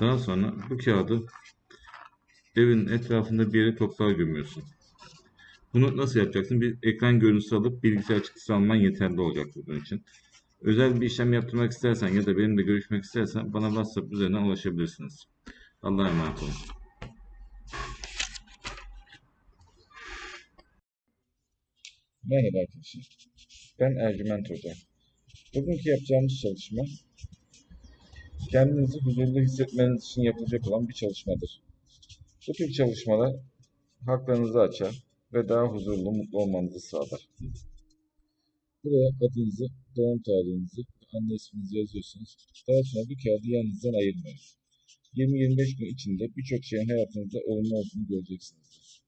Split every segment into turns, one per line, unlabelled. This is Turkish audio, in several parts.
Daha sonra bu kağıdı evin etrafında bir yere toprağa gömüyorsun. Bunu nasıl yapacaksın? Bir ekran görüntüsü alıp bilgisayar çıktısı alman yeterli olacak bunun için. Özel bir işlem yaptırmak istersen ya da benimle görüşmek istersen bana WhatsApp üzerinden ulaşabilirsiniz. Allah'a emanet olun. Merhaba arkadaşlar. Ben Ercüment Hoca. Bugünkü yapacağımız çalışma kendinizi huzurlu hissetmeniz için yapılacak olan bir çalışmadır. Bu tür çalışmalar haklarınızı açar ve daha huzurlu, mutlu olmanızı sağlar. Buraya adınızı, doğum tarihinizi, anne isminizi yazıyorsunuz. Daha sonra bu kağıdı yanınızdan ayırmayın. 20-25 gün içinde birçok şeyin hayatınızda olumlu olduğunu göreceksinizdir.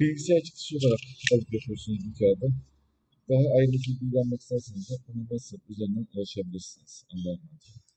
Bilgisayar çıktısı olarak alıp yapıyorsunuz bu kağıdı. Daha ayrıntılı bilgi almak isterseniz de bana WhatsApp üzerinden ulaşabilirsiniz. Allah'a emanet.